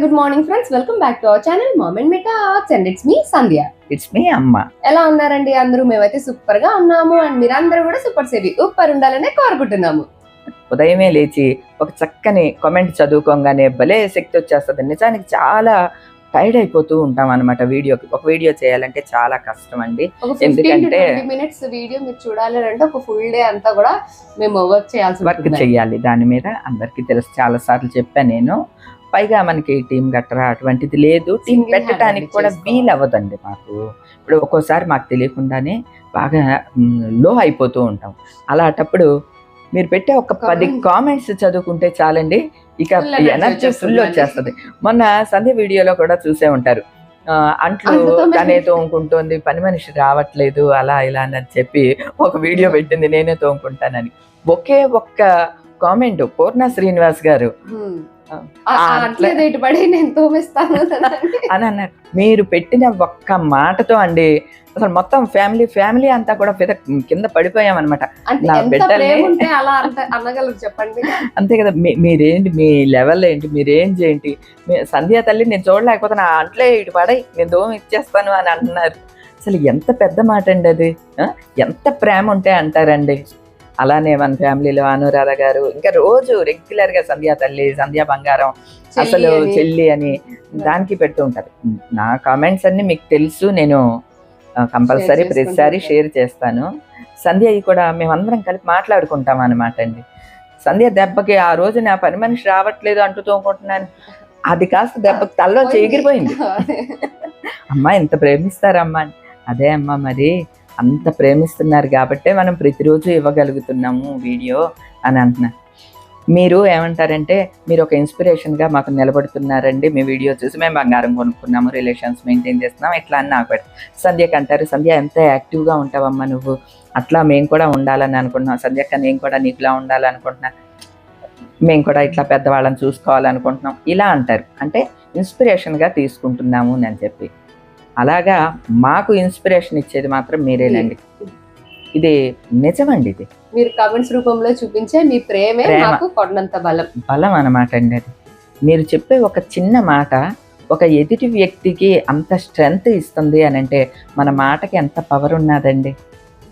Good morning friends welcome back to our channel moment మిటాక్స్ and it's me Sandhya it's me అమ్మ ఎలా ఉన్నారండి అందరూ? మేమైతే సూపర్గా ఉన్నాము అండ్ మీరందరూ కూడా సూపర్ సేవి ఉప్పర్ ఉండాలనే కోరుకుంటున్నాము. ఉదయమే లేచి ఒక చక్కని కామెంట్ చదువుకోగానే భలే శక్తి వచ్చేస్తుంది. నిజానికి చాలా టైర్డ్ అయిపోతూ ఉంటాం అనమాట వీడియోకి. ఒక వీడియో చేయాలంటే చాలా కష్టం అండి. ఎందుకంటే- మినిట్స్ వీడియో మీరు చూడాలి అంటే ఒక ఫుల్ డే అంతా కూడా మేము వర్క్ చేయాల్సి వర్క్ చేయాలి దాని మీద. అందరికీ తెలుసు చాలా సార్లు చెప్పాను నేను. పైగా మనకి టీం గట్రా అటువంటిది లేదు. టీం పెట్టడానికి కూడా. వీలు అవ్వదండి మాకు. ఇప్పుడు ఒక్కోసారి మాకు తెలియకుండానే బాగా లో అయిపోతూ ఉంటాం. అలాంటప్పుడు మీరు పెట్టే ఒక పది. కామెంట్స్ చదువుకుంటే చాలండి. ఇక ఎనర్జీ ఫుల్. వచ్చేస్తుంది. మొన్న సంధ్య వీడియోలో కూడా చూసే ఉంటారు. అంట్లు తనే తోముకుంటోంది పని మనిషి రావట్లేదు అలా ఇలా అని చెప్పి ఒక వీడియో పెట్టింది నేనే తోముకుంటానని. ఒకే ఒక్క కామెంట్ పూర్ణ శ్రీనివాస్ గారు. పడి. అని అన్నారు మీరు పెట్టిన ఒక్క మాటతో అండి అసలు మొత్తం ఫ్యామిలీ ఫ్యామిలీ అంతా కూడా పెద్ద కింద పడిపోయామన్నమాట. అంటే నా చెప్పండి. అంతే కదా మీరేంటి మీ లెవెల్ ఏంటి మీరేం ఏంటి? సంధ్యా తల్లి నేను చూడలేకపోతే నా అంట్లే ఇటు పడాయి నేను దోమ ఇచ్చేస్తాను అని అంటున్నారు అసలు ఎంత పెద్ద మాట అండి అది? ఎంత ప్రేమ ఉంటే అంటారండి. అలానే మన ఫ్యామిలీలో అనురాధ గారు ఇంకా రోజు రెగ్యులర్గా సంధ్యా తల్లి సంధ్యా బంగారం అసలు చెల్లి అని. దానికి పెడుతూ ఉంటారు. నా కామెంట్స్ అన్ని మీకు తెలుసు నేను కంపల్సరీ ప్రతిసారి షేర్ చేస్తాను. సంధ్య కూడా మేమందరం కలిపి మాట్లాడుకుంటాం అనమాట అండి. సంధ్య దెబ్బకి ఆ రోజు నా పని మనిషి రావట్లేదు అంటూ తోముకుంటున్నాను. అది కాస్త దెబ్బకి తల్లో ఎగిరిపోయింది అమ్మా ఎంత ప్రేమిస్తారమ్మా. అదే అమ్మా మరి. అంత ప్రేమిస్తున్నారు కాబట్టే మనం ప్రతిరోజు ఇవ్వగలుగుతున్నాము వీడియో అని అంటున్నారు మీరు ఏమంటారంటే మీరు ఒక ఇన్స్పిరేషన్గా మాకు నిలబడుతున్నారండి మీ వీడియో చూసి మేము బంగారం కొనుక్కున్నాము రిలేషన్స్ మెయింటైన్ చేస్తున్నాం ఇట్లా అని నాకు పెడతాం. సంధ్యకి అంటారు సంధ్య ఎంత యాక్టివ్గా ఉంటావమ్మా నువ్వు? అట్లా మేము కూడా ఉండాలని అనుకుంటున్నాం. సంధ్యక్క నేను కూడా నీకులా ఉండాలనుకుంటున్నా. మేము కూడా ఇట్లా పెద్దవాళ్ళని చూసుకోవాలనుకుంటున్నాం. ఇలా అంటారు. అంటే ఇన్స్పిరేషన్గా తీసుకుంటున్నాము అని చెప్పి. అలాగా మాకు ఇన్స్పిరేషన్ ఇచ్చేది మాత్రం మీరేనండి. ఇది. నిజమండి ఇది. మీరు కామెంట్స్ రూపంలో చూపించే మీ ప్రేమే. నాకు కొన్నంత బలం. బలం అన్నమాట అండి అది. మీరు చెప్పే ఒక చిన్న మాట ఒక ఎదుటి వ్యక్తికి అంత స్ట్రెంగ్త్ ఇస్తుంది అని అంటే మన మాటకి ఎంత పవర్ ఉన్నదండి.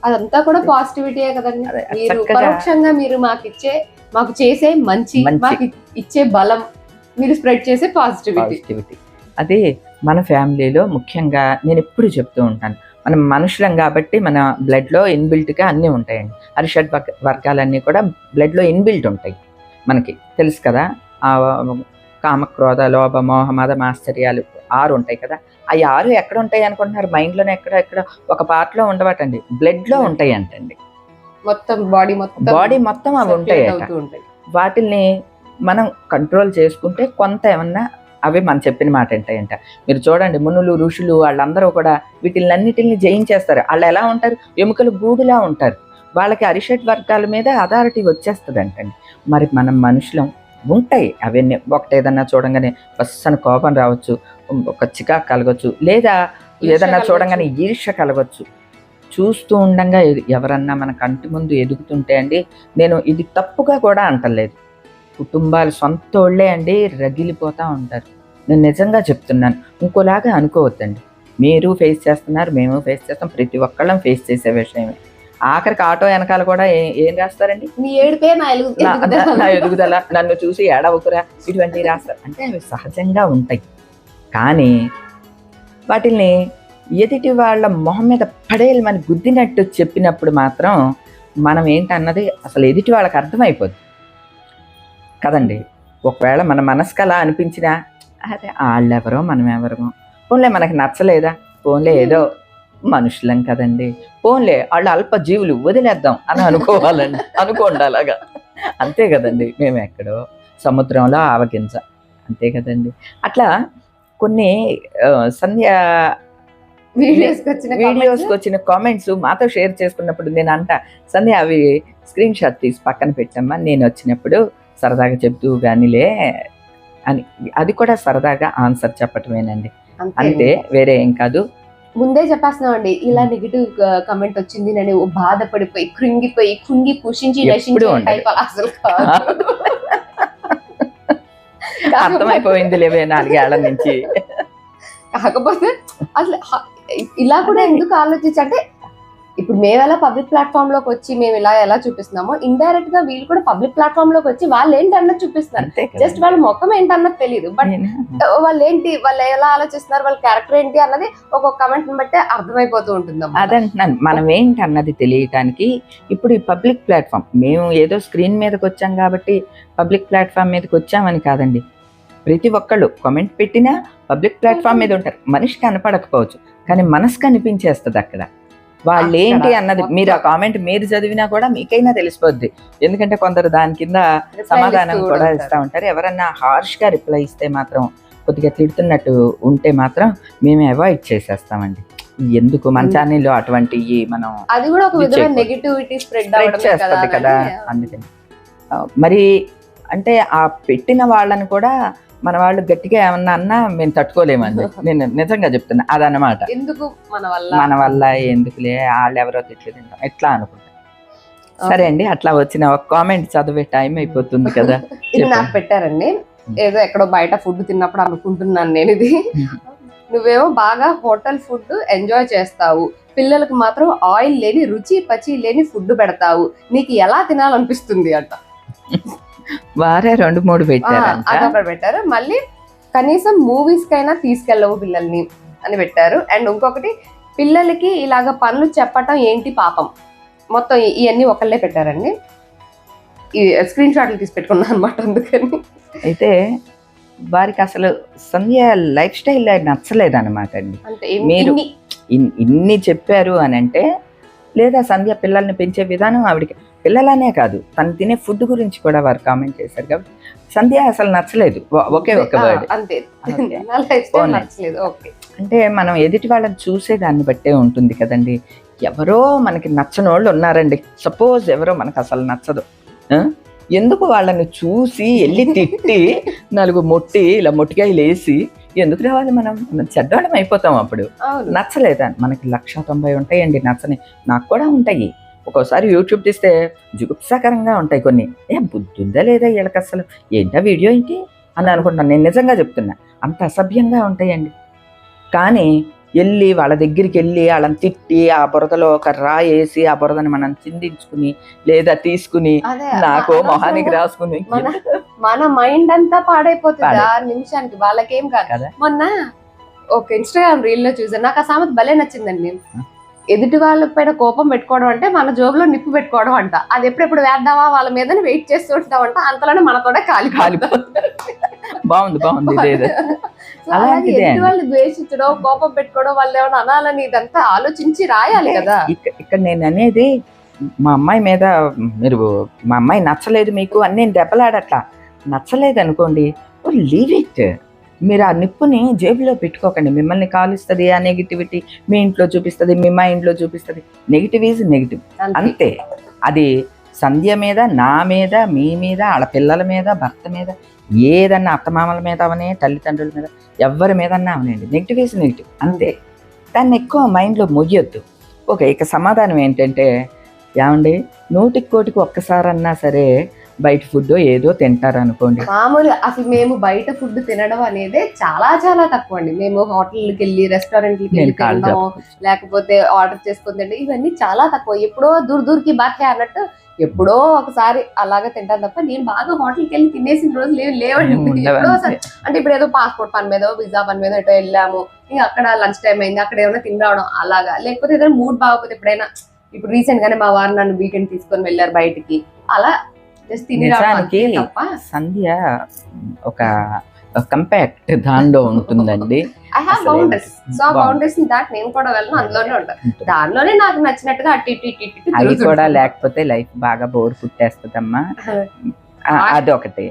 అదంతా కూడా పాజిటివిటీయే కదండి. అదే, మీరు పరోక్షంగా మీరు మాకు ఇచ్చే మాకు చేసే మంచి మంచి. మాకు ఇచ్చే బలం. మీరు స్ప్రెడ్ చేసే పాజిటివిటీ పాజిటివిటీ అది మన ఫ్యామిలీలో ముఖ్యంగా నేను ఎప్పుడు చెప్తూ ఉంటాను. మనం మనుషులం కాబట్టి మన బ్లడ్లో ఇన్బిల్ట్గా అన్నీ ఉంటాయండి. అరిషడ్ వర్గ వర్గాలన్నీ కూడా బ్లడ్లో ఇన్బిల్ట్ ఉంటాయి. మనకి తెలుసు కదా? ఆ కామ క్రోధ లోభ మోహ మద మాశ్చర్యాలు ఆరు ఉంటాయి కదా? అవి ఆరు ఎక్కడ ఉంటాయి అనుకుంటున్నారు? మైండ్లోనే ఎక్కడ ఎక్కడ ఒక పార్ట్లో ఉండవటండి. బ్లడ్లో ఉంటాయి అంటండి మొత్తం బాడీ మొత్తం బాడీ మొత్తం అవి ఉంటాయి. వాటిల్ని మనం కంట్రోల్ చేసుకుంటే కొంత ఏమన్నా అవి మనం చెప్పిన మాట ఏంటంట. మీరు చూడండి మునులు ఋషులు వాళ్ళందరూ కూడా వీటిలన్నిటిని జయించేస్తారు. వాళ్ళు ఎలా ఉంటారు? ఎముకలు గూడులా ఉంటారు. వాళ్ళకి అరిషట్ వర్గాల మీద అథారిటీ వచ్చేస్తుంది అంటండి మరి మనం మనుషులం ఉంటాయి. అవన్నీ ఒకటి ఏదన్నా చూడంగానే బస్సన కోపం రావచ్చు ఒక చికాకు కలగవచ్చు లేదా ఏదన్నా కలగచ్చు. చూడంగానే ఈర్ష్య కలగవచ్చు చూస్తూ ఉండంగా ఎవరన్నా మన కంటి ముందు ఎదుగుతుంటే అండి నేను ఇది తప్పుగా కూడా అంటలేదు. కుటుంబాలు సొంత వాళ్ళే అండి రగిలిపోతూ ఉంటారు. నేను నిజంగా చెప్తున్నాను ఇంకోలాగా అనుకోవద్దండి. మీరు ఫేస్ చేస్తున్నారు మేము ఫేస్ చేస్తాం ప్రతి ఒక్కళ్ళం ఫేస్ చేసే విషయమే. ఆఖరికి ఆటో వెనకాల కూడా ఏ- ఏం రాస్తారండి? మీ ఏడుపే నా ఎదుగుదల. నన్ను చూసి ఏడవకురా ఇటువంటివి రాస్తారు. అంటే అవి సహజంగా ఉంటాయి. కానీ వాటిల్ని ఎదుటి వాళ్ళ మొహం మీద పడేయాలని గుద్దినట్టు చెప్పినప్పుడు మాత్రం మనం ఏంటన్నది అసలు ఎదుటి వాళ్ళకి అర్థమైపోద్ది కదండి. ఒకవేళ మన మనసుకు అలా అనిపించినా అరే వాళ్ళెవరో మనం ఎవరమో పోన్లే మనకి నచ్చలేదా? పోన్లే ఏదో మనుషులం కదండి. పోన్లే వాళ్ళు అల్ప జీవులు వదిలేద్దాం అని అనుకోవాలండి. అనుకోండి అలాగా. అంతే కదండి. మేము ఎక్కడో సముద్రంలో ఆవగింజ. అంతే కదండి. అట్లా కొన్ని సంధ్య వీడియోస్కి వచ్చిన వీడియోస్కి వచ్చిన కామెంట్స్ మాతో షేర్ చేసుకున్నప్పుడు నేను అంట సంధ్య అవి స్క్రీన్ షాట్ తీసి పక్కన పెట్టమ్మా. నేను వచ్చినప్పుడు సరదాగా చెప్తూ కానీలే అని అది కూడా సరదాగా ఆన్సర్ చెప్పటమేనండి. అంతే వేరే ఏం కాదు. ముందే చెప్పేస్తున్నాం అండి ఇలా నెగిటివ్ కమెంట్ వచ్చింది నేను బాధపడిపోయి కృంగిపోయి కుంగి అసలు కాదు. అర్థమైపోయింది లేవే నాలుగేళ్ళ నుంచి. కాకపోతే అసలు ఇలా కూడా ఎందుకు ఆలోచించి అంటే ఇప్పుడు మేము ఎలా పబ్లిక్ ప్లాట్ఫామ్లోకి వచ్చి మేము ఇలా ఎలా చూపిస్తున్నామో ఇండైరెక్ట్గా వీళ్ళు కూడా పబ్లిక్ ప్లాట్ఫామ్లోకి వచ్చి వాళ్ళు ఏంటి అన్నది చూపిస్తున్నారు. జస్ట్ వాళ్ళ ముఖం ఏంటన్నది తెలియదు బట్ వాళ్ళు ఏంటి వాళ్ళు ఎలా ఆలోచిస్తున్నారు వాళ్ళ క్యారెక్టర్ ఏంటి అన్నది ఒక్కొక్క కమెంట్ బట్టే అర్థమైపోతూ ఉంటుంది అదంటున్నాను మనం ఏంటి అన్నది తెలియటానికి ఇప్పుడు ఈ పబ్లిక్ ప్లాట్ఫామ్ మేము ఏదో స్క్రీన్ మీదకి వచ్చాం కాబట్టి పబ్లిక్ ప్లాట్ఫామ్ మీదకి వచ్చామని కాదండి. ప్రతి ఒక్కళ్ళు కామెంట్ పెట్టినా పబ్లిక్ ప్లాట్ఫామ్ మీద ఉంటారు. మనిషి కనపడకపోవచ్చు కానీ మనసు కనిపించేస్తుంది అక్కడ. వాళ్ళు ఏంటి అన్నది. మీరు ఆ కామెంట్ మీరు చదివినా కూడా మీకైనా తెలిసిపోద్ది ఎందుకంటే కొందరు దాని కింద సమాధానం కూడా ఇస్తా ఉంటారు ఎవరన్నా హార్ష్గా రిప్లై ఇస్తే మాత్రం కొద్దిగా తిడుతున్నట్టు ఉంటే మాత్రం మేము అవాయిడ్ చేసేస్తామండి ఎందుకు మన. ఛానల్లో అటువంటి మనం అది కూడా ఒక విధమైన చేయకూడదు. నెగిటివిటీ స్ప్రెడ్ చేస్తుంది కదా. అందుకని మరి అంటే ఆ పెట్టిన వాళ్ళని కూడా మన వాళ్ళు గట్టిగా ఏమన్నా అన్నా మేము తట్టుకోలేమండి. నేను నిజంగా చెప్తున్నా అదనమాట ఎందుకు మన వల్ల? మన వల్ల ఎందుకులే? వాళ్ళు ఎవరో తిట్లు తింటాం ఎట్లా అనుకుంటా సరే అండి అట్లా వచ్చిన ఒక కామెంట్ చదివే టైం అయిపోతుంది కదా. ఇది నాకు. పెట్టారండి. ఏదో ఎక్కడో బయట ఫుడ్ తిన్నప్పుడు అనుకుంటున్నాను నేను ఇది. నువ్వేమో బాగా హోటల్ ఫుడ్ ఎంజాయ్ చేస్తావు. పిల్లలకు మాత్రం ఆయిల్ లేని రుచి పచి లేని ఫుడ్ పెడతావు. నీకు ఎలా తినాలనిపిస్తుంది అంట? వారే రెండు మూడు అదొకటి పెట్టారు. మళ్ళీ కనీసం మూవీస్ కైనా తీసుకెళ్ళవు పిల్లల్ని అని పెట్టారు. అండ్ ఇంకొకటి పిల్లలకి ఇలాగ పనులు చెప్పటం ఏంటి పాపం? మొత్తం ఇవన్నీ ఒకళ్ళే పెట్టారండి. ఈ స్క్రీన్ షాట్లు తీసి పెట్టుకున్నాను అనమాట అందుకని. అయితే వారికి అసలు సంధ్య లైఫ్ స్టైల్ నచ్చలేదు అనమాట అండి. మీరు- ఇన్ని ఇన్- ఇన్ని చెప్పారు అని అంటే లేదా సంధ్య పిల్లల్ని పెంచే విధానం ఆవిడకి పిల్లలనే కాదు. తను తినే ఫుడ్ గురించి కూడా వారు కామెంట్ చేశారు కాబట్టి సంధ్య అసలు నచ్చలేదు. ఒకే ఒక వర్డ్ అంటే మనం ఎదుటి వాళ్ళని చూసే దాన్ని బట్టే ఉంటుంది కదండి. ఎవరో మనకి నచ్చని వాళ్ళు ఉన్నారండి. సపోజ్ ఎవరో మనకు అసలు నచ్చదు? ఎందుకు వాళ్ళని చూసి వెళ్ళి తిట్టి నలుగు మొట్టి ఇలా మొట్టికాయలు వేసి ఎందుకు రావాలి మనం? మనం చెడ్డవాళ్ళం అయిపోతాం అప్పుడు. నచ్చలేదా? మనకి లక్ష తొంభై ఉంటాయండి నచ్చని. నాకు కూడా ఉంటాయి. ఒక్కోసారి యూట్యూబ్ తీస్తే జుగుప్సాకరంగా ఉంటాయి కొన్ని. ఏ బుద్ధి ఉందా లేదా వీళ్ళకి అసలు? ఏంటా వీడియో ఏంటి అని అనుకుంటాను. నేను నిజంగా చెప్తున్నా అంత అసభ్యంగా ఉంటాయండి. కానీ వెళ్ళి వాళ్ళ దగ్గరికి వెళ్ళి వాళ్ళని తిట్టి ఆ బురదలో ఒక రాయి వేసి ఆ బురదని మనం చిందించుకుని లేదా తీసుకుని నాకు మొహానికి రాసుకుని మన మైండ్ అంతా పాడైపోతుంది పాడై- ఆరు నిమిషానికి. వాళ్ళకేం కదా. మొన్న ఒక ఇన్స్టాగ్రామ్ రీల్లో చూసాను. నాకు ఆ సామెత భలే నచ్చిందండి. ఎదుటి వాళ్ళ పైన కోపం పెట్టుకోవడం అంటే మన జోబులో నిప్పు పెట్టుకోవడం అంట. అది ఎప్పుడెప్పుడు వేద్దామా? వాళ్ళ మీద వెయిట్ చేస్తూ ఉంటామంట అంతలోనే మనతోనే కాలి కాలిపోతుంది. బాగుంది బాగుంది అలాగే ఎదుటి. వాళ్ళు ద్వేషించడం కోపం పెట్టుకోవడం వాళ్ళు ఏమైనా అనాలని ఇదంతా ఆలోచించి రాయాలి కదా. ఇక్కడ ఇక్కడ నేను అనేది మా అమ్మాయి మీద మీరు మా అమ్మాయి నచ్చలేదు మీకు అని నేను దెబ్బలాడట్లా. నచ్చలేదు అనుకోండి లీవ్ ఇట్. మీరు ఆ నిప్పుని జేబులో పెట్టుకోకండి. మిమ్మల్ని కాలుస్తుంది ఆ నెగిటివిటీ మీ ఇంట్లో చూపిస్తుంది మీ మైండ్లో చూపిస్తుంది. నెగిటివ్ ఈజ్ నెగిటివ్ అంతే. అది సంధ్య మీద నా మీద మీ మీద వాళ్ళ పిల్లల మీద భర్త మీద ఏదన్నా అత్తమామల మీద అవనే తల్లిదండ్రుల మీద ఎవరి మీదన్నా అవనండి. నెగిటివ్ ఈజ్ నెగిటివ్ అంతే. దాన్ని ఎక్కువ మైండ్లో మొయ్యొద్దు. ఓకే ఇక సమాధానం ఏంటంటే ఏమండి? నూటికి కోటికి ఒక్కసారన్నా సరే బయట ఫుడ్ ఏదో తింటారు అనుకోండి. మామూలు అసలు మేము బయట ఫుడ్ తినడం అనేది చాలా చాలా తక్కువ అండి మేము హోటల్కి వెళ్ళి రెస్టారెంట్లకి వెళ్ళి తినడం లేకపోతే ఆర్డర్ చేసుకొని తినడం ఇవన్నీ చాలా తక్కువ. ఎప్పుడో దూర దూరికి బాకే అన్నట్టు ఎప్పుడో ఒకసారి అలాగే తింటాను తప్ప నేను బాగా హోటల్కి వెళ్ళి తినేసిన రోజులు ఏమి లేవండి. ఎప్పుడో అంటే ఇప్పుడు ఏదో పాస్పోర్ట్ పని మీద పిజ్జా పని మీద ఎటో వెళ్ళాము ఇంకా అక్కడ లంచ్ టైం అయింది అక్కడ ఏమైనా తిని రావడం అలాగా. లేకపోతే ఏదైనా మూడ్ బాగోకపోతే ఎప్పుడైనా ఇప్పుడు రీసెంట్ గానే మా వారు నన్ను వీకెండ్ తీసుకొని వెళ్ళారు బయటికి. అలా నిజానికి సంధ్య ఒక కంపాక్ట్ దానిలో ఉంటుందండి. దానిలోనే నాకు నచ్చినట్టుగా అవి. కూడా లేకపోతే లైఫ్ బాగా బోర్ పుట్టేస్తుందమ్మా అదొకటి.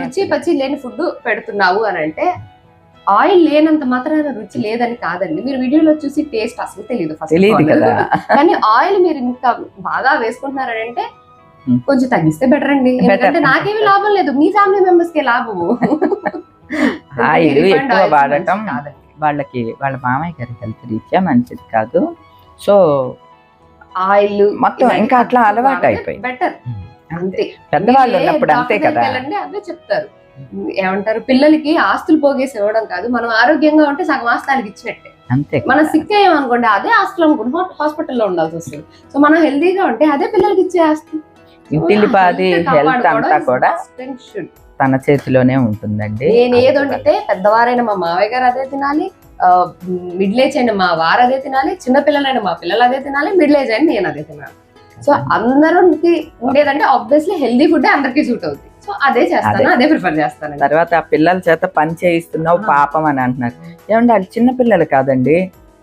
రుచి పచ్చి లేని ఫుడ్ పెడుతున్నావు అని అంటే ఆయిల్ లేనంత మాత్రాన రుచి లేదని కాదండి. మీరు వీడియోలో చూసి టేస్ట్ అసలు తెలియదు ఫస్ట్ కానీ ఆయిల్ మీరు ఇంకా బాగా వేసుకుంటున్నారని అంటే Hmm. కొంచెం తగ్గిస్తే బెటర్ అండి. ఎందుకంటే నాకేమీ లాభం లేదు. మీ ఫ్యామిలీ మెంబర్స్కి లాభము. ఆయిల్ ఎక్కువ వాడటం. వాళ్ళకి వాళ్ళ మామయ్య గారి హెల్త్ రీత్యా మంచిది కాదు. సో ఆయిల్ మొత్తం ఇంకా అట్లా అలవాటు అయిపోయింది. బెటర్ అంతే. పెద్దవాళ్ళు ఉన్నప్పుడు అంతే కదా. అవే చెప్తారు. ఏమంటారు? పిల్లలకి ఆస్తులు పోగేసి ఇవ్వడం కాదు. మనం ఆరోగ్యంగా ఉంటే సగం ఆస్తి వాళ్ళకి ఇచ్చినట్టే. అంతే మనం సిక్ అయ్యామనుకోండి అదే ఆస్తులు అనుకుంటే హాస్పిటల్లో ఉండాల్సి వస్తుంది. సో మనం హెల్దీగా ఉంటే అదే పిల్లలకి ఇచ్చే ఆస్తి. ఇంటిల్లిపాది హెల్త్ అంతా కూడా తన చేతిలోనే ఉంటుందండి. నేను ఏది వండితే పెద్దవారైన మా మావయ్య గారు అదే తినాలి మిడిల్ ఏజ్ అయిన మా వారు అదే తినాలి చిన్న పిల్లలైన మా పిల్లలు అదే తినాలి మిడిల్ ఏజ్ అయిన నేను అదే తినాలి. సో అందరికి ఉండేదంటే ఆబ్వియస్లీ హెల్దీ ఫుడ్ అందరికీ సూట్ అవుతుంది సో అదే చేస్తాను అదే. ప్రిఫర్ చేస్తాను తర్వాత ఆ పిల్లల చేత పని చేయిస్తున్నావు. పాపం అని అంటున్నారు. ఏమంటే వాళ్ళు చిన్న పిల్లలు కాదండి.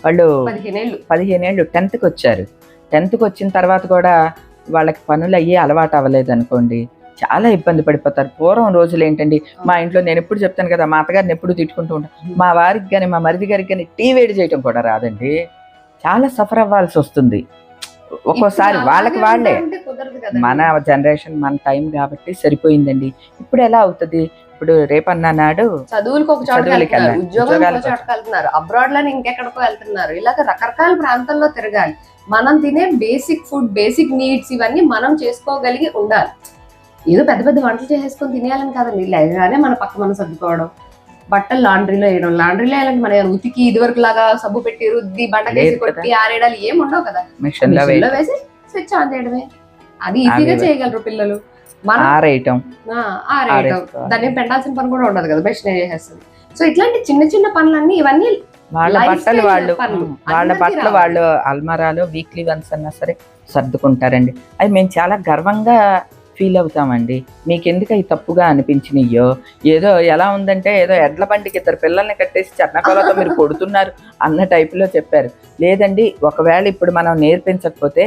వాళ్ళు పదిహేనేళ్ళు. పదిహేనేళ్ళు టెన్త్కి వచ్చారు. టెన్త్కి వచ్చిన తర్వాత కూడా వాళ్ళకి పనులు అయ్యి అలవాటు అవ్వలేదు అనుకోండి చాలా ఇబ్బంది పడిపోతారు. పూర్వం రోజులు ఏంటండి మా ఇంట్లో నేను ఎప్పుడు చెప్తాను కదా మా అత్తగారిని ఎప్పుడు తిట్టుకుంటూ ఉంటాను మా వారికి కానీ మా మరిది గారికి కానీ టీ వేడి చేయటం కూడా రాదండి. చాలా సఫర్ అవ్వాల్సి వస్తుంది. ఒక్కోసారి వాళ్ళకి వాళ్ళే. మన జనరేషన్ మన టైం కాబట్టి సరిపోయిందండి. ఇప్పుడు ఎలా అవుతుంది? ఇప్పుడు రేపన్నా నాడు చదువులకు ఒక చోట చదువులకి వెళ్తున్నారు. వెళ్ళాలి. ఉద్యోగం ఒక ఉద్యోగాలకు చోటకి వెళ్తున్నారు. అబ్రాడ్లోని ఇంకెక్కడికో వెళ్తున్నారు. ఇలాగ రకరకాల ప్రాంతాల్లో తిరగాలి. మనం తినే బేసిక్ ఫుడ్ బేసిక్ నీడ్స్ ఇవన్నీ మనం చేసుకోగలిగి ఉండాలి. ఏదో పెద్ద పెద్ద వంటలు చేసేసుకొని తినేయాలని కాదండి. లేగానే మన పక్క మనం సర్దుకోవడం. బట్టలు లాండ్రీలో వేయడం. లాండ్రీలో వేయాలంటే మన ఉతికి ఇదివరకు లాగా సబ్బు పెట్టి రుద్ది బండకేసి. కొట్టి ఆరేయడాలు ఏం ఉండవు కదా మిషన్లో వేసి స్విచ్ ఆన్ చేయడమే. అది ఈజీగా చేయగలరు పిల్లలు. ఆరేయటం. దాన్ని ఏం పెట్టాల్సిన పని కూడా ఉండదు కదా మెషిన్ చేసేస్తుంది సో ఇట్లాంటి చిన్న చిన్న పనులన్నీ ఇవన్నీ వాళ్ళ బట్టలు వాళ్ళు. వాళ్ళ బట్టలు. వాళ్ళు అల్మరాలో వీక్లీ వన్స్ అన్నా సరే సర్దుకుంటారండి. అది మేము చాలా గర్వంగా ఫీల్ అవుతామండి. మీకు ఎందుకు అవి తప్పుగా అనిపించినయ్యో? ఏదో ఎలా ఉందంటే ఏదో ఎడ్ల బండికి ఇద్దరు పిల్లల్ని కట్టేసి చెన్నకొలతో మీరు కొడుతున్నారు అన్న టైపులో చెప్పారు. లేదండి ఒకవేళ ఇప్పుడు మనం నేర్పించకపోతే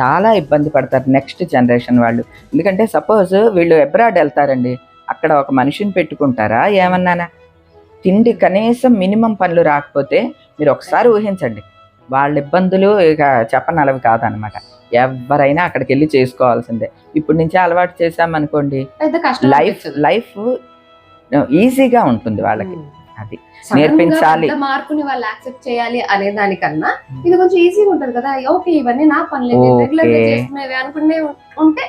చాలా ఇబ్బంది పడతారు నెక్స్ట్ జనరేషన్ వాళ్ళు. ఎందుకంటే సపోజ్ వీళ్ళు అబ్రాడ్ వెళ్తారండి. అక్కడ ఒక మనిషిని పెట్టుకుంటారా? ఏమన్నానా? తిండి కనీసం మినిమం పనులు రాకపోతే మీరు ఒకసారి ఊహించండి. వాళ్ళ ఇబ్బందులు ఇక చెప్పనలవి కాదనమాట. ఎవరైనా అక్కడికి వెళ్ళి చేసుకోవాల్సిందే. ఇప్పుడు నుంచే అలవాటు చేసామనుకోండి లైఫ్. లైఫ్ ఈజీగా ఉంటుంది వాళ్ళకి. అది. నేర్పించాలి. మార్పుని వాళ్ళు యాక్సెప్ట్ చేయాలి అనే దానికన్నా ఇది కొంచెం ఈజీగా ఉంటది కదా. ఓకే ఇవన్నీ నా పనులే. రెగ్యులర్గా చేసుకునేవి అనుకునే ఉంటే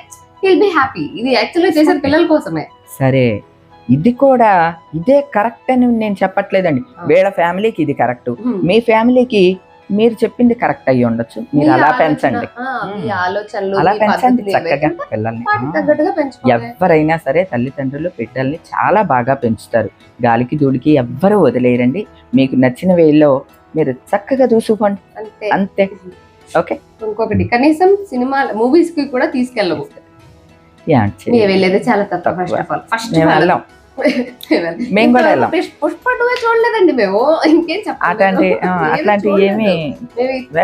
విల్ బి హ్యాపీ ఇది యాక్చువల్గా చేసేది పిల్లల కోసమే. సరే ఇది కూడా ఇదే కరెక్ట్ అని నేను చెప్పట్లేదండి. వీళ్ళ ఫ్యామిలీకి ఇది కరెక్ట్. మీ ఫ్యామిలీకి మీరు చెప్పింది కరెక్ట్ అయ్యి ఉండొచ్చు. మీరు అలా పెంచండి. అలా పెంచండి చక్కగా పిల్లల్ని. ఎవరైనా సరే తల్లిదండ్రులు బిడ్డల్ని చాలా బాగా పెంచుతారు. గాలికి ధూళికి ఎవ్వరూ వదిలేయరండి. మీకు నచ్చిన వేలో మీరు చక్కగా చూసుకోండి అంతే. ఓకే? ఇంకొకటి కనీసం సినిమా మూవీస్కి కూడా మేము. వెళ్ళేది చాలా తక్కువ. ఫస్ట్ ఆఫ్ ఆల్ ఫస్ట్ వెళ్ళాం. మేము కూడా వెళ్ళాం. పుష్ప టూ చూడలేదండి మేము. ఇంకేం అట్లాంటి ఆ, అట్లాంటి ఏమి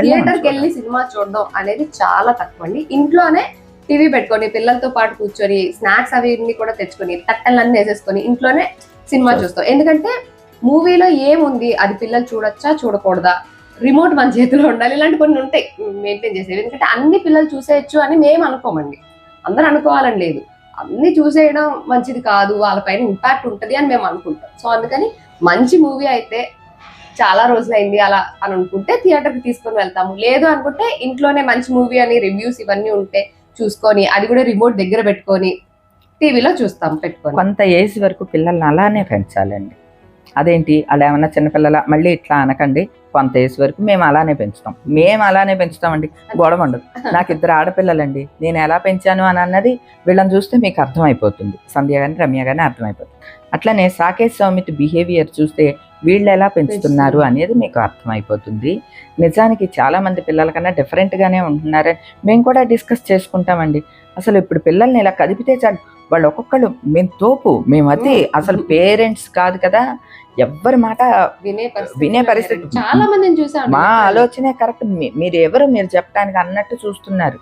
థియేటర్కి వెళ్ళి సినిమా చూడడం అనేది చాలా తక్కువ అండి. ఇంట్లోనే టీవీ పెట్టుకొని పిల్లలతో పాటు కూర్చొని స్నాక్స్ అవి ఇన్ని కూడా తెచ్చుకొని తట్టలన్నీ వేసేసుకొని ఇంట్లోనే సినిమా చూస్తాం. ఎందుకంటే మూవీలో ఏముంది? అది పిల్లలు చూడొచ్చా? చూడకూడదా? రిమోట్ మన చేతిలో ఉండాలి. ఇలాంటి కొన్ని ఉంటాయి. మెయింటైన్ చేసేవి. ఎందుకంటే అన్ని పిల్లలు చూసేయచ్చు అని మేము అనుకోమండి. అందరూ అనుకోవాలని లేదు. అన్ని చూసేయడం మంచిది కాదు వాళ్ళపైన ఇంపాక్ట్ ఉంటుంది అని మేము అనుకుంటాం. సో అందుకని మంచి మూవీ అయితే చాలా రోజులైంది అలా అని అనుకుంటే థియేటర్కి తీసుకొని వెళ్తాము. లేదు అనుకుంటే ఇంట్లోనే మంచి మూవీ అని రివ్యూస్ ఇవన్నీ ఉంటే చూసుకొని అది కూడా రిమోట్ దగ్గర పెట్టుకొని టీవీలో చూస్తాం పెట్టుకొని. కొంత ఏజ్ వరకు పిల్లల్ని అలానే పెంచాలండి. అదేంటి? అలా ఏమన్నా చిన్నపిల్లల మళ్ళీ ఇట్లా అనకండి. కొంత ఏజ్ వరకు మేము అలానే పెంచుతాం. మేము అలానే పెంచుతామండి. గొడవ ఉండదు. నాకు ఇద్దరు ఆడపిల్లలండి. నేను ఎలా పెంచాను అని అన్నది వీళ్ళని చూస్తే మీకు అర్థమైపోతుంది. సంధ్య కానీ రమ్య కానీ అర్థమైపోతుంది. అట్లనే సాకేత్ సౌమిత్ బిహేవియర్ చూస్తే వీళ్ళు ఎలా పెంచుతున్నారు అనేది మీకు అర్థమైపోతుంది. నిజానికి చాలా మంది పిల్లల కన్నా different గానే ఉంటున్నారని మేము కూడా డిస్కస్ చేసుకుంటామండి. అసలు ఇప్పుడు పిల్లల్ని ఇలా కదిపితే చాలు. వాళ్ళు ఒక్కొక్కళ్ళు మేము తోపు మేము అది అసలు పేరెంట్స్ కాదు కదా ఎవ్వరి మాట వినే పరిస్థితి వినే పరిస్థితి. చాలా మందిని చూసాం మా ఆలోచనే కరెక్ట్. మీరు ఎవరు మీరు చెప్పడానికి అన్నట్టు చూస్తున్నారు.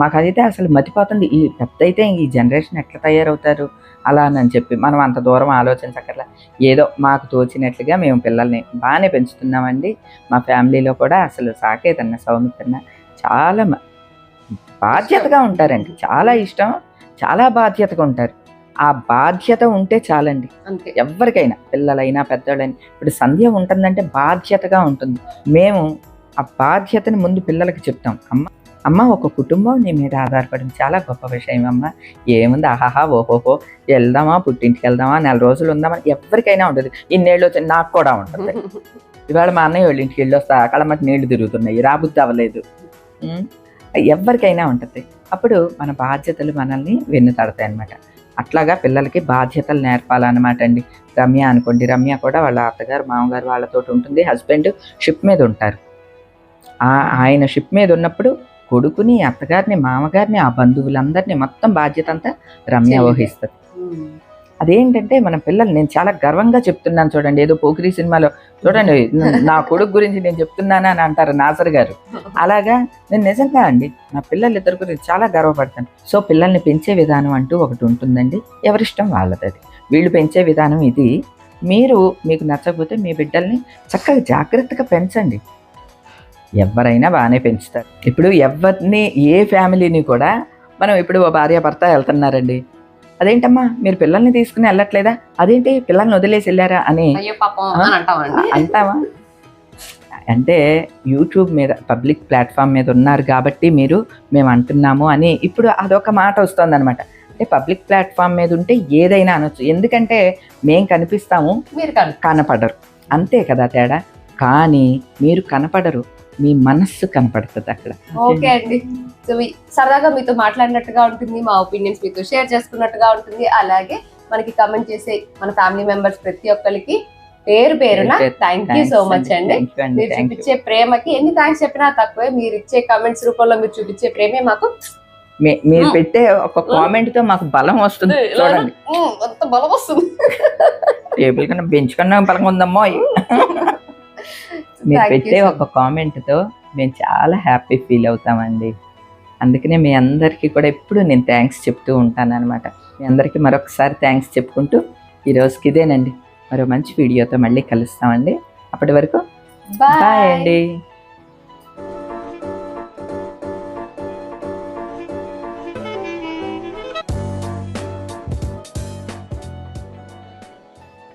మాకైతే అసలు మతిపోతుంది. ఈ పెద్ద అయితే ఈ జనరేషన్ ఎట్లా తయారవుతారు? అలా అని చెప్పి మనం అంత దూరం ఆలోచించక్కర్లా. ఏదో మాకు తోచినట్లుగా మేము పిల్లల్ని బాగానే పెంచుతున్నామండి. మా ఫ్యామిలీలో కూడా అసలు సాకేతన్న సౌమితన్న చాలా బాధ్యతగా ఉంటారండి. చాలా ఇష్టం. చాలా బాధ్యతగా ఉంటారు. ఆ బాధ్యత ఉంటే చాలండి. ఎవరికైనా పిల్లలైనా పెద్దవాళ్ళైనా ఇప్పుడు సంధ్య ఉంటుందంటే బాధ్యతగా ఉంటుంది. మేము ఆ బాధ్యతని ముందు పిల్లలకి చెప్తాం. అమ్మ అమ్మ ఒక కుటుంబం నీ మీద ఆధారపడింది. చాలా గొప్ప విషయం అమ్మ. ఏముంది? ఆహాహా ఓహోహో వెళ్దామా? పుట్టింటికి వెళ్దామా నెల రోజులు ఉందామా? ఎవరికైనా ఉంటుంది. ఇన్నేళ్ళు వచ్చి నాకు కూడా ఉంటుంది. ఇవాళ మా అన్నయ్య వాళ్ళ ఇంటికి వెళ్ళి వస్తా అక్కడ మట్టి నీళ్ళు తిరుగుతున్నాయి. రాబుద్ది అవ్వలేదు? ఎవరికైనా ఉంటుంది. అప్పుడు మన బాధ్యతలు మనల్ని వెన్నుతాడతాయి అనమాట అట్లాగా పిల్లలకి బాధ్యతలు నేర్పాలన్నమాట అండి. రమ్య అనుకోండి రమ్య కూడా వాళ్ళ అత్తగారు మామగారు వాళ్ళతో ఉంటుంది. హస్బెండ్ షిప్ మీద ఉంటారు. ఆ- ఆయన షిప్ మీద ఉన్నప్పుడు కొడుకుని అత్తగారిని మామగారిని ఆ బంధువులందరినీ మొత్తం బాధ్యత అంతా రమ్య. వహిస్తుంది. అదేంటంటే మన పిల్లలు నేను చాలా గర్వంగా చెప్తున్నాను చూడండి. ఏదో పోకిరి సినిమాలో చూడండి నా కొడుకు గురించి నేను చెప్తున్నానా అని అంటారు నాసర్ గారు. అలాగా నేను నిజంగా అండి నా పిల్లలు ఇద్దరు గురించి చాలా గర్వపడతాను. సో పిల్లల్ని పెంచే విధానం అంటూ ఒకటి ఉంటుందండి ఎవరిష్టం వాళ్ళది అది. వీళ్ళు పెంచే విధానం ఇది. మీరు మీకు నచ్చకపోతే మీ బిడ్డల్ని చక్కగా జాగ్రత్తగా పెంచండి. ఎవరైనా బాగానే పెంచుతారు. ఇప్పుడు ఎవరిని ఏ ఫ్యామిలీని కూడా మనం ఇప్పుడు ఓ భార్య భర్త వెళ్తున్నారండి అదేంటమ్మా మీరు పిల్లల్ని తీసుకుని వెళ్ళట్లేదా? అదేంటి పిల్లల్ని వదిలేసి వెళ్ళారా అని? అంటావా? అంటే యూట్యూబ్ మీద పబ్లిక్ ప్లాట్ఫామ్ మీద ఉన్నారు కాబట్టి మీరు మేము అంటున్నాము అని ఇప్పుడు అదొక మాట వస్తుంది అనమాట అంటే పబ్లిక్ ప్లాట్ఫామ్ మీద ఉంటే ఏదైనా అనొచ్చు. ఎందుకంటే మేం కనిపిస్తాము మీరు కనపడరు. అంతే కదా తేడా? కానీ మీరు కనపడరు. మీ మనస్సు కనపడుతుంది అక్కడ. ఓకే అండి. సో సరదాగా మీతో మాట్లాడినట్టుగా ఉంటుంది మా ఒపీనియన్స్ మీతో షేర్ చేసుకున్నట్టుగా ఉంటుంది. అలాగే మనకి కమెంట్ చేసే మన ఫ్యామిలీ మెంబర్స్ ప్రతి ఒక్కరికి పేరు పేరున పేరు పేరు. థ్యాంక్ యూ సో మచ్ అండి. మీరు చూపించే ప్రేమకి ఎన్ని థ్యాంక్స్ చెప్పినా తక్కువే. మీరు ఇచ్చే కమెంట్స్ రూపంలో మీరు చూపించే ప్రేమే మాకు. మీరు. పెట్టే ఒక కామెంట్తో మాకు బలం వస్తుంది. చూడండి. అంత బలం వస్తుంది. టేబుల్ కన్నా బెంచ్ కన్నా బలంగా ఉందమ్మో. మీరు పెట్టే ఒక కామెంట్తో మేము చాలా హ్యాపీ ఫీల్ అవుతామండి. అందుకనే మీ అందరికీ కూడా ఎప్పుడు నేను థ్యాంక్స్ చెప్తూ ఉంటాను అనమాట మీ అందరికీ మరొకసారి థ్యాంక్స్ చెప్పుకుంటూ ఈ రోజుకి ఇదేనండి. మరో మంచి వీడియోతో మళ్ళీ కలుస్తామండి. అప్పటి వరకు బాయ్ బాయ్ అండి.